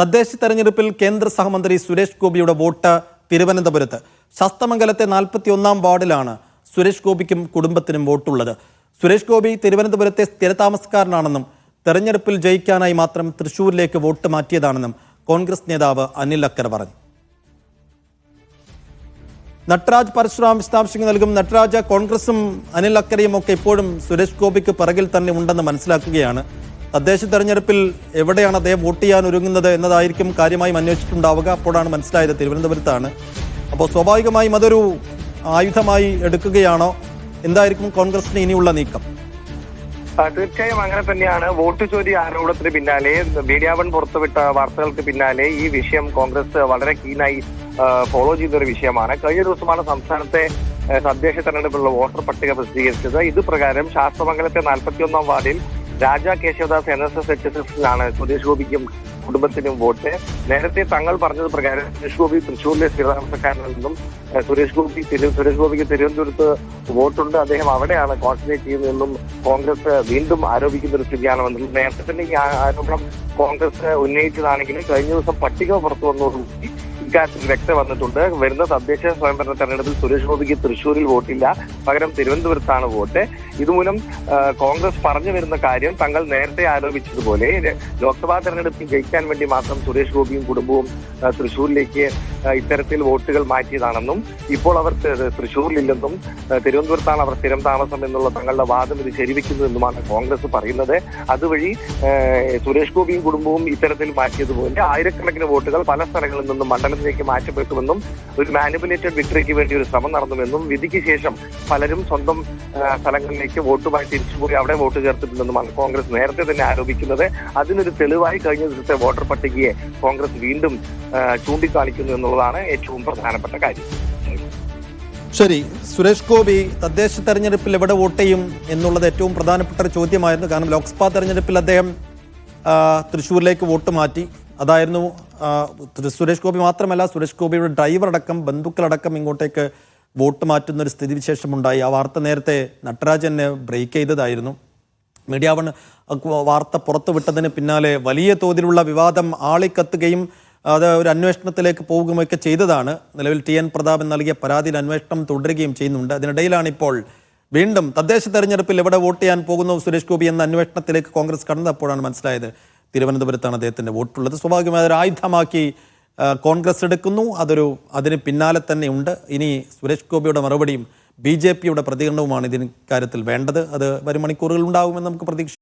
തദ്ദേശ തെരഞ്ഞെടുപ്പിൽ കേന്ദ്ര സഹമന്ത്രി സുരേഷ് ഗോപിയുടെ വോട്ട് തിരുവനന്തപുരത്ത്. ശസ്തമംഗലത്തെ നാൽപ്പത്തി ഒന്നാം വാർഡിലാണ് സുരേഷ് ഗോപിക്കും കുടുംബത്തിനും വോട്ടുള്ളത്. സുരേഷ് ഗോപി തിരുവനന്തപുരത്തെ സ്ഥിരതാമസക്കാരനാണെന്നും തെരഞ്ഞെടുപ്പിൽ ജയിക്കാനായി മാത്രം തൃശൂരിലേക്ക് വോട്ട് മാറ്റിയതാണെന്നും കോൺഗ്രസ് നേതാവ് അനിൽ അക്കർ പറഞ്ഞു. നട്രാജ് പരശുറാം വിശദാംശങ്ങൾ നൽകും. നട്രാജ് കോൺഗ്രസും അനിൽ അക്കരയും ഒക്കെ ഇപ്പോഴും സുരേഷ് ഗോപിക്ക് പിറകിൽ തന്നെ ഉണ്ടെന്ന് മനസ്സിലാക്കുകയാണ് തദ്ദേശ തെരഞ്ഞെടുപ്പിൽ എവിടെയാണ് അദ്ദേഹം വോട്ട് ചെയ്യാൻ ഒരുങ്ങുന്നത് എന്നതായിരിക്കും കാര്യമായും അന്വേഷിച്ചിട്ടുണ്ടാവുക. അപ്പോഴാണ് മനസ്സിലായത്. തിരുവനന്തപുരത്താണ്. അപ്പോൾ സ്വാഭാവികമായും അതൊരു ആയുധമായി എടുക്കുകയാണോ? എന്തായിരിക്കും കോൺഗ്രസിന് ഇനിയുള്ള നീക്കം? തീർച്ചയായും അങ്ങനെ തന്നെയാണ്. വോട്ട് ചോരി ആരോപണത്തിന് പിന്നാലെ മീഡിയാവൺ പുറത്തുവിട്ട വാർത്തകൾക്ക് പിന്നാലെ ഈ വിഷയം കോൺഗ്രസ് വളരെ കീനായി ഫോളോ ചെയ്യുന്ന ഒരു വിഷയമാണ്. കഴിഞ്ഞ ദിവസമാണ് സംസ്ഥാനത്തെ തദ്ദേശ തെരഞ്ഞെടുപ്പിലുള്ള വോട്ടർ പട്ടിക പ്രസിദ്ധീകരിച്ചത്. ഇത് പ്രകാരം ശാസ്ത്രമംഗലത്തെ നാൽപ്പത്തിയൊന്നാം വാർഡിൽ Raja Keshavadas N S S H S എസിലാണ് Suresh ഗോപിക്കും കുടുംബത്തിനും വോട്ട്. നേരത്തെ തങ്ങൾ പറഞ്ഞത് പ്രകാരം സുരേഷ് ഗോപി തൃശ്ശൂരിലെ സ്ഥിരതാമസക്കാരനിൽ നിന്നും സുരേഷ് ഗോപി സുരേഷ് ഗോപിക്ക് തിരുവനന്തപുരത്ത് വോട്ടുണ്ട്. അദ്ദേഹം അവിടെയാണ് കോൺസെൻട്രേറ്റ് ചെയ്യുന്നതെന്നും കോൺഗ്രസ് വീണ്ടും ആരോപിക്കുന്ന ഒരു സ്ഥിതിയാണെന്നും നേരത്തെ തന്നെ ഈ ആരോപണം കോൺഗ്രസ് ഉന്നയിച്ചതാണെങ്കിലും കഴിഞ്ഞ ദിവസം പട്ടിക പുറത്തു വന്നതോടുകൂടി ഇക്കാര്യത്തിൽ വ്യക്തം വന്നിട്ടുണ്ട് വരുന്ന തദ്ദേശ സ്വയംഭരണ തെരഞ്ഞെടുപ്പിൽ സുരേഷ് ഗോപിക്ക് തൃശൂരിൽ വോട്ടില്ല. പകരം തിരുവനന്തപുരത്താണ് വോട്ട്. ഇതുമൂലം കോൺഗ്രസ് പറഞ്ഞു വരുന്ന കാര്യം തങ്ങൾ നേരത്തെ ആരോപിച്ചതുപോലെ ലോക്സഭാ തെരഞ്ഞെടുപ്പിൽ ജയിക്കാൻ വേണ്ടി മാത്രം സുരേഷ് ഗോപിയും കുടുംബവും തൃശൂരിലേക്ക് ഇത്തരത്തിൽ വോട്ടുകൾ മാറ്റിയതാണെന്നും ഇപ്പോൾ അവർ തൃശൂരിലില്ലെന്നും തിരുവനന്തപുരത്താണ് അവർ സ്ഥിരം താമസം എന്നുള്ള തങ്ങളുടെ വാദം ഇത് ശരിവെക്കുന്നു എന്നുമാണ് കോൺഗ്രസ് പറയുന്നത്. അതുവഴി സുരേഷ് ഗോപിയും കുടുംബവും ഇത്തരത്തിൽ മാറ്റിയതുപോലെ ആയിരക്കണക്കിന് വോട്ടുകൾ പല സ്ഥലങ്ങളിൽ നിന്നും മണ്ഡലത്തിലേക്ക് മാറ്റപ്പെട്ടുവെന്നും ഒരു മാനിപുലേറ്റഡ് വിക്ടറിക്ക് വേണ്ടി ഒരു ശ്രമം നടന്നുവെന്നും വിധിക്ക് ശേഷം പലരും സ്വന്തം സ്ഥലങ്ങളിലേക്ക് വോട്ടുമായി തിരിച്ചുപോയി അവിടെ വോട്ട് ചേർത്തിട്ടുണ്ടെന്നുമാണ് കോൺഗ്രസ് നേരത്തെ തന്നെ ആരോപിക്കുന്നത്. അതിനൊരു തെളിവായി കഴിഞ്ഞ ദിവസത്തെ വോട്ടർ പട്ടികയെ കോൺഗ്രസ് വീണ്ടും ചൂണ്ടിക്കാണിക്കുന്നു എന്നുള്ളതാണ് ഏറ്റവും പ്രധാനപ്പെട്ട കാര്യം. ശരി സുരേഷ് ഗോപി തദ്ദേശ തെരഞ്ഞെടുപ്പിൽ എവിടെ വോട്ട് ചെയ്യും എന്നുള്ളത് ഏറ്റവും പ്രധാനപ്പെട്ട ഒരു ചോദ്യമായിരുന്നു. കാരണം ലോക്സഭാ തെരഞ്ഞെടുപ്പിൽ അദ്ദേഹം തൃശ്ശൂരിലേക്ക് വോട്ട് മാറ്റി. അതായിരുന്നു സുരേഷ് ഗോപി മാത്രമല്ല സുരേഷ് ഗോപിയുടെ ഡ്രൈവർ അടക്കം ബന്ധുക്കളടക്കം ഇങ്ങോട്ടേക്ക് വോട്ട് മാറ്റുന്ന ഒരു സ്ഥിതിവിശേഷമുണ്ടായി. ആ വാർത്ത നേരത്തെ നട്ടരാജനെ ബ്രേക്ക് ചെയ്തതായിരുന്നു. മീഡിയ വൺ വാർത്ത പുറത്തുവിട്ടതിന് പിന്നാലെ വലിയ തോതിലുള്ള വിവാദം ആളിക്കത്തുകയും അത് ഒരു അന്വേഷണത്തിലേക്ക് പോകുകയൊക്കെ ചെയ്തതാണ്. നിലവിൽ ടി എൻ പ്രതാപൻ നൽകിയ പരാതിയിൽ അന്വേഷണം തുടരുകയും ചെയ്യുന്നുണ്ട്. അതിനിടയിലാണ് ഇപ്പോൾ വീണ്ടും തദ്ദേശ തെരഞ്ഞെടുപ്പിൽ എവിടെ വോട്ട് ചെയ്യാൻ പോകുന്നു സുരേഷ് ഗോപി എന്ന അന്വേഷണത്തിലേക്ക് കോൺഗ്രസ് കടന്നപ്പോഴാണ് മനസ്സിലായത്. തിരുവനന്തപുരത്താണ് അദ്ദേഹത്തിന്റെ വോട്ടുള്ളത്. സ്വാഭാവികമായി അതൊരു ആയുധമാക്കി കോൺഗ്രസ് എടുക്കുന്നു. അതൊരു അതിന് പിന്നാലെ തന്നെ ഉണ്ട്. ഇനി സുരേഷ് ഗോപിയുടെ മറുപടിയും ബി ജെ പിയുടെ പ്രതികരണവുമാണ് ഇതിന് കാര്യത്തിൽ വേണ്ടത്. അത് വരും മണിക്കൂറുകൾ ഉണ്ടാകുമെന്ന് നമുക്ക് പ്രതീക്ഷ